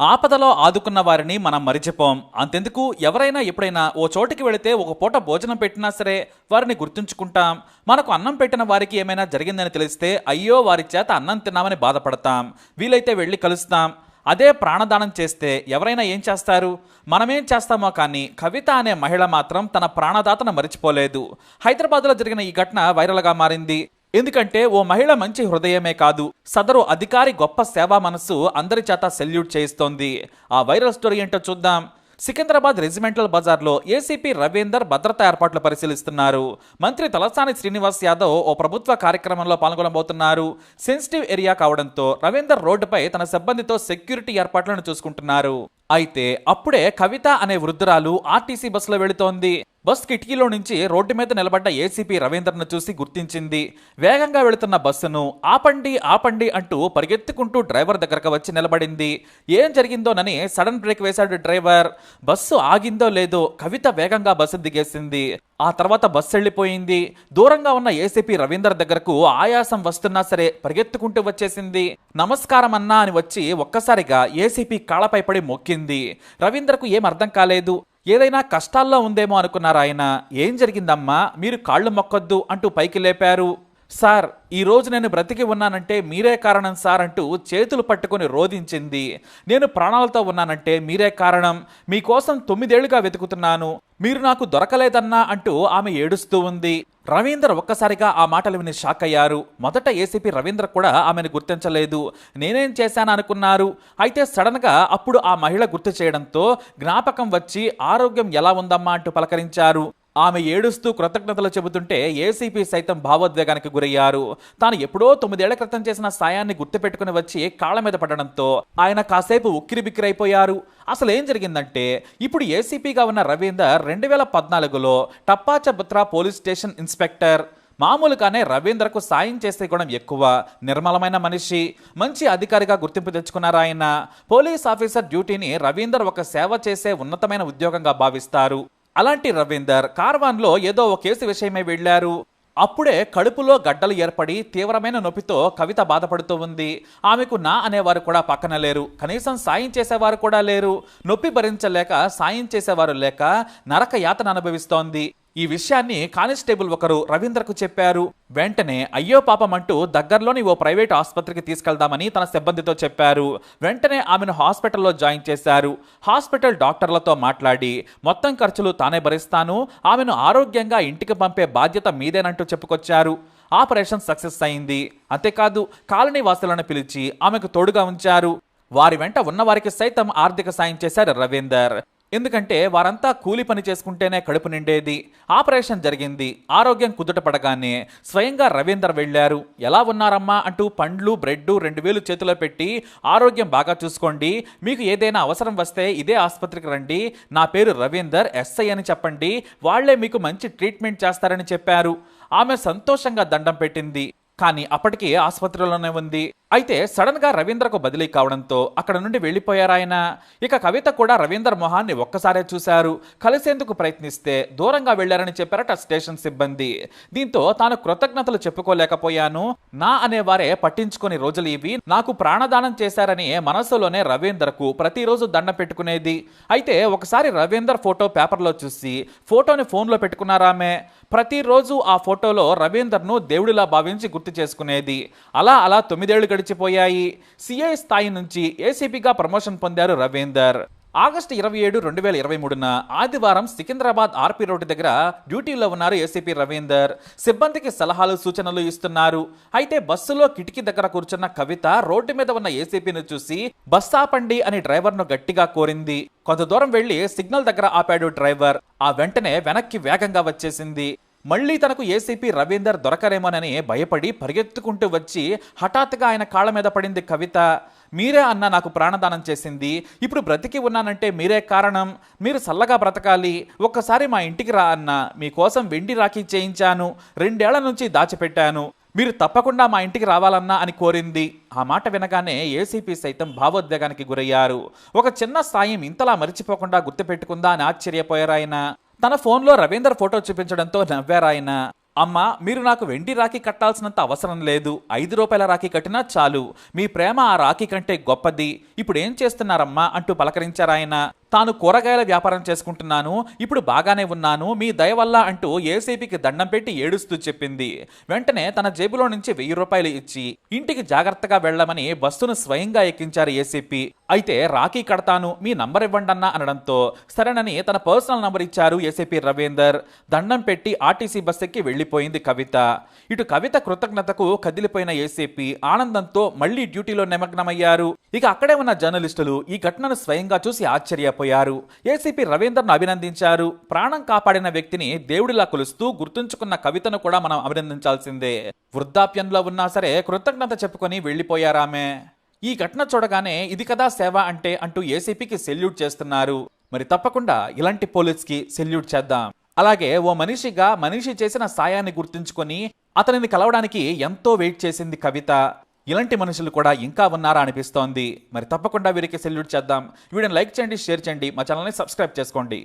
ఆపదలో ఆదుకున్న వారిని మనం మరిచిపోం. అంతెందుకు ఎవరైనా ఎప్పుడైనా ఓ చోటికి వెళితే ఒక పూట భోజనం పెట్టినా సరే వారిని గుర్తుంచుకుంటాం. మనకు అన్నం పెట్టిన వారికి ఏమైనా జరిగిందని తెలిస్తే అయ్యో వారి చేత అన్నం తిన్నామని బాధపడతాం. వీలైతే వెళ్ళి కలుస్తాం. అదే ప్రాణదానం చేస్తే ఎవరైనా ఏం చేస్తారు? మనమేం చేస్తామో కానీ కవిత అనే మహిళ మాత్రం తన ప్రాణదాతను మరిచిపోలేదు. హైదరాబాద్లో జరిగిన ఈ ఘటన వైరల్గా మారింది. ఎందుకంటే ఓ మహిళ మంచి హృదయమే కాదు. సదరు అధికారి గొప్ప సేవా మనస్సు అందరి చేత సెల్యూట్ చేయిస్తోంది. ఆ వైరల్ స్టోరీ ఏంటో చూద్దాం. సికింద్రాబాద్ రెజిమెంటల్ బజార్లో ఏసీపీ రవీందర్ భద్రతా ఏర్పాట్లు పరిశీలిస్తున్నారు. మంత్రి తలసాని శ్రీనివాస్ యాదవ్ ఓ ప్రభుత్వ కార్యక్రమంలో పాల్గొనబోతున్నారు. సెన్సిటివ్ ఏరియా కావడంతో రవీందర్ రోడ్డుపై తన సిబ్బందితో సెక్యూరిటీ ఏర్పాట్లను చూసుకుంటున్నారు. అయితే అప్పుడే కవిత అనే వృద్ధురాలు ఆర్టీసీ బస్సులో వెళుతోంది. బస్ కిటికీలో నుంచి రోడ్డు మీద నిలబడ్డ ఏసీపీ రవీందర్ను చూసి గుర్తించింది. వేగంగా వెళుతున్న బస్సును ఆపండి ఆపండి అంటూ పరిగెత్తుకుంటూ డ్రైవర్ దగ్గరకు వచ్చి నిలబడింది. ఏం జరిగిందోనని సడన్ బ్రేక్ వేశాడు డ్రైవర్. బస్సు ఆగిందో లేదో కవిత వేగంగా బస్సు దిగేసింది. ఆ తర్వాత బస్సు వెళ్ళిపోయింది. దూరంగా ఉన్న ఏసీపీ రవీందర్ దగ్గరకు ఆయాసం వస్తున్నా సరే పరిగెత్తుకుంటూ వచ్చేసింది. నమస్కారం అన్నా అని వచ్చి ఒక్కసారిగా ఏసీపీ కాళ్ళపై పడి మొక్కింది. రవీందర్కు ఏం అర్థం కాలేదు. ఏదైనా కష్టాల్లో ఉందేమో అనుకున్నారు ఆయన ఏం జరిగిందమ్మా? మీరు కాళ్ళు మొక్కొద్దు అంటూ పైకి లేపారు. సార్ ఈ రోజు నేను బ్రతికి ఉన్నానంటే మీరే కారణం సార్ అంటూ చేతులు పట్టుకొని రోధించింది. నేను ప్రాణాలతో ఉన్నానంటే మీరే కారణం. మీకోసం తొమ్మిదేళ్ళుగా వెతుకుతున్నాను. మీరు నాకు దొరకలేదన్నా అంటూ ఆమె ఏడుస్తూ ఉంది. రవీందర్ ఒక్కసారిగా ఆ మాటలు విని షాక్ అయ్యారు. మొదట ఏసీపీ రవీంద్ర కూడా ఆమెను గుర్తించలేదు. నేనేం చేశాను అనుకున్నారు. అయితే సడన్గా అప్పుడు ఆ మహిళ గుర్తు చేయడంతో జ్ఞాపకం వచ్చి ఆరోగ్యం ఎలా ఉందమ్మా అంటూ పలకరించారు. ఆమె ఏడుస్తూ కృతజ్ఞతలు చెబుతుంటే ఏసీపీ సైతం భావోద్వేగానికి గురయ్యారు. తాను ఎప్పుడో తొమ్మిదేళ్ళ క్రితం చేసిన సాయాన్ని గుర్తుపెట్టుకుని వచ్చి కాళ్ళ మీద పడడంతో ఆయన కాసేపు ఉక్కిరిబిక్కిరైపోయారు. అసలు ఏం జరిగిందంటే ఇప్పుడు ఏసీపీగా ఉన్న రవీందర్ రెండు వేల పద్నాలుగులో టప్పాచబుత్రా పోలీస్ స్టేషన్ ఇన్స్పెక్టర్. మామూలుగానే రవీంద్రకు సాయం చేసే గుణం ఎక్కువ నిర్మలమైన మనిషి మంచి అధికారిగా గుర్తింపు తెచ్చుకున్నారు ఆయన. పోలీస్ ఆఫీసర్ డ్యూటీని రవీందర్ ఒక సేవ చేసే ఉన్నతమైన ఉద్యోగంగా భావిస్తారు. అలాంటి రవీందర్ కార్వాన్లో ఏదో ఒక కేసు విషయమై వెళ్ళారు అప్పుడే కడుపులో గడ్డలు ఏర్పడి తీవ్రమైన నొప్పితో కవిత బాధపడుతూ ఉంది. ఆమెకు నా అనేవారు కూడా పక్కన లేరు. కనీసం సాయం చేసేవారు కూడా లేరు. నొప్పి భరించలేక సాయం చేసేవారు లేక నరక యాతన అనుభవిస్తోంది. ఈ విషయాన్ని కానిస్టేబుల్ ఒకరు రవీంద్రకు చెప్పారు. వెంటనే అయ్యో పాపం అంటూ దగ్గరలోని ఓ ప్రైవేట్ ఆసుపత్రికి తీసుకెళ్దామని తన సిబ్బందితో చెప్పారు. వెంటనే ఆమెను హాస్పిటల్లో జాయిన్ చేశారు. హాస్పిటల్ డాక్టర్లతో మాట్లాడి మొత్తం ఖర్చులు తానే భరిస్తాను. ఆమెను ఆరోగ్యంగా ఇంటికి పంపే బాధ్యత మీదేనంటూ చెప్పుకొచ్చారు. ఆపరేషన్ సక్సెస్ అయింది. అంతేకాదు కాలనీ వాసులను పిలిచి ఆమెకు తోడుగా ఉంచారు. వారి వెంట ఉన్నవారికి సైతం ఆర్థిక సాయం చేశారు రవీందర్. ఎందుకంటే వారంతా కూలి పని చేసుకుంటేనే కడుపు నిండేది ఆపరేషన్ జరిగింది ఆరోగ్యం కుదుట పడగానే స్వయంగా రవీందర్ వెళ్ళారు. ఎలా ఉన్నారమ్మా? అంటూ పండ్లు బ్రెడ్ రెండు వేలు చేతిలో పెట్టి ఆరోగ్యం బాగా చూసుకోండి మీకు ఏదైనా అవసరం వస్తే ఇదే ఆసుపత్రికి రండి నా పేరు రవీందర్ ఎస్ఐ అని చెప్పండి వాళ్ళే మీకు మంచి ట్రీట్మెంట్ చేస్తారని చెప్పారు. ఆమె సంతోషంగా దండం పెట్టింది. కానీ అప్పటికి ఆసుపత్రిలోనే ఉంది. అయితే సడన్గా రవీంద్రకు బదిలీ కావడంతో అక్కడ నుండి వెళ్ళిపోయారాయన ఇక కవిత కూడా రవీందర్ మొహాన్ని ఒక్కసారే చూశారు. కలిసేందుకు ప్రయత్నిస్తే దూరంగా వెళ్ళారని చెప్పారట స్టేషన్ సిబ్బంది. దీంతో తాను కృతజ్ఞతలు చెప్పుకోలేకపోయాను. నా అనేవారే పట్టించుకొని రోజులు ఇవి నాకు ప్రాణదానం చేశారని మనసులోనే రవీందర్కు ప్రతిరోజు దండం పెట్టుకునేది. అయితే ఒకసారి రవీందర్ ఫోటో పేపర్లో చూసి ఫోటోని ఫోన్లో పెట్టుకున్నారామె. ప్రతిరోజు ఆ ఫోటోలో రవీందర్ను దేవుడిలా భావించి గుర్తు చేసుకునేది. అలా అలా తొమ్మిదేళ్ళు గడిచిపోయాయి. సిఐ స్థాయి నుంచి ఏసీపీగా ప్రమోషన్ పొందారు రవీందర్. ఆగస్టు ఇరవై ఏడు రెండు వేల ఇరవై మూడున ఆదివారం సికింద్రాబాద్ ఆర్పీ రోడ్డు దగ్గర డ్యూటీలో ఉన్నారు ఏసీపీ రవీందర్. సిబ్బందికి సలహాలు సూచనలు ఇస్తున్నారు. అయితే బస్సులో కిటికీ దగ్గర కూర్చున్న కవిత రోడ్డు మీద ఉన్న ఏసీపీని చూసి బస్ ఆపండి అని డ్రైవర్ను గట్టిగా కోరింది. కొంత దూరం వెళ్ళి సిగ్నల్ దగ్గర ఆపాడు డ్రైవర్. ఆ వెంటనే వెనక్కి వేగంగా వచ్చేసింది. మళ్ళీ తనకు ఏసీపీ రవీందర్ దొరకరేమోనని భయపడి పరిగెత్తుకుంటూ వచ్చి హఠాత్తుగా ఆయన కాళ్ళ మీద పడింది కవిత. మీరే అన్న నాకు ప్రాణదానం చేసింది. ఇప్పుడు బ్రతికి ఉన్నానంటే మీరే కారణం. మీరు చల్లగా బ్రతకాలి. ఒక్కసారి మా ఇంటికి రా అన్న. మీకోసం వెండి రాఖీ చేయించాను. రెండేళ్ళ నుంచి దాచిపెట్టాను. మీరు తప్పకుండా మా ఇంటికి రావాలన్నా అని కోరింది. ఆ మాట వినగానే ఏసీపీ సైతం భావోద్వేగానికి గురయ్యారు. ఒక చిన్న సాయం ఇంతలా మరిచిపోకుండా గుర్తుపెట్టుకుందా అని ఆశ్చర్యపోయారాయన. తన ఫోన్లో రవీందర్ ఫోటో చూపించడంతో నవ్వారాయన అమ్మా మీరు నాకు వెండి రాఖీ కట్టాల్సినంత అవసరం లేదు. ఐదు రూపాయల రాఖీ కట్టినా చాలు. మీ ప్రేమ ఆ రాఖీ కంటే గొప్పది. ఇప్పుడు ఏం చేస్తున్నారమ్మా అంటూ పలకరించారాయన తాను కూరగాయల వ్యాపారం చేసుకుంటున్నాను ఇప్పుడు బాగానే ఉన్నాను మీ దయ వల్ల అంటూ ఏసీపీకి దండం పెట్టి ఏడుస్తూ చెప్పింది. వెంటనే తన జేబులో నుంచి వెయ్యి రూపాయలు ఇచ్చి ఇంటికి జాగ్రత్తగా వెళ్ళమని బస్సును స్వయంగా ఎక్కించారు ఏసీపీ అయితే రాఖీ కడతాను మీ నంబర్ ఇవ్వండన్నా అనడంతో సరేనని తన పర్సనల్ నంబర్ ఇచ్చారు ఏసీపీ రవీందర్. దండం పెట్టి ఆర్టీసీ బస్ ఎక్కి వెళ్ళిపోయింది కవిత. ఇటు కవిత కృతజ్ఞతకు కదిలిపోయిన ఏసీపీ ఆనందంతో మళ్ళీ డ్యూటీలో నిమగ్నమయ్యారు. ఇక అక్కడే ఉన్న జర్నలిస్టులు ఈ ఘటనను స్వయంగా చూసి ఆశ్చర్యపోయారు. ఏసీపీ రవీందర్ను అభినందించారు. ప్రాణం కాపాడిన వ్యక్తిని దేవుడిలా కొలుస్తూ గుర్తుంచుకున్న కవితను కూడా మనం అభినందించాల్సిందే. వృద్ధాప్యంలో ఉన్నా సరే కృతజ్ఞత చెప్పుకొని వెళ్ళిపోయారామె ఈ ఘటన చూడగానే ఇది కదా సేవ అంటే అంటూ ఏసీపీకి సెల్యూట్ చేస్తున్నారు. మరి తప్పకుండా ఇలాంటి పోలీస్కి సెల్యూట్ చేద్దాం. అలాగే ఓ మనిషిగా మనిషి చేసిన సాయాన్ని గుర్తుంచుకొని అతనిని కలవడానికి ఎంతో వెయిట్ చేసింది కవిత. ఇలాంటి మనుషులు కూడా ఇంకా ఉన్నారా అనిపిస్తోంది. మరి తప్పకుండా వీరికి సెల్యూట్ చేద్దాం. వీడియోని లైక్ చేయండి షేర్ చేయండి. మా ఛానల్ని సబ్స్క్రైబ్ చేసుకోండి.